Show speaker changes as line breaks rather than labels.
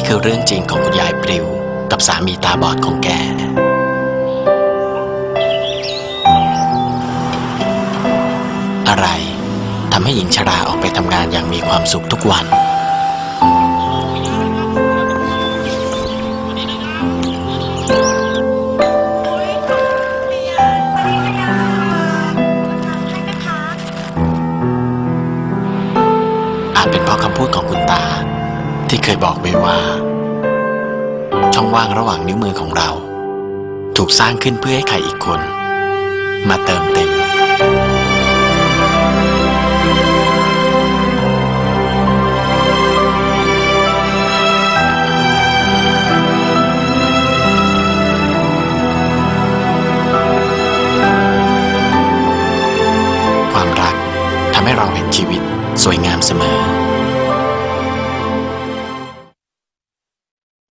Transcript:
นี่คือเรื่องจริงของคุณยายปลิว กับสามีตาบอดของแก อะไรทำให้หญิงชราออกไปทำงานอย่างมีความสุขทุกวัน อาจเป็นเพราะคำพูดของคุณตา ที่เคยบอกไว้ว่า ช่องว่างระหว่างนิ้วมือของเรา ถูกสร้างขึ้นเพื่อให้ใครอีกคน มาเติมเต็ม ความรักทำให้เราเห็นชีวิตสวยงามเสมอ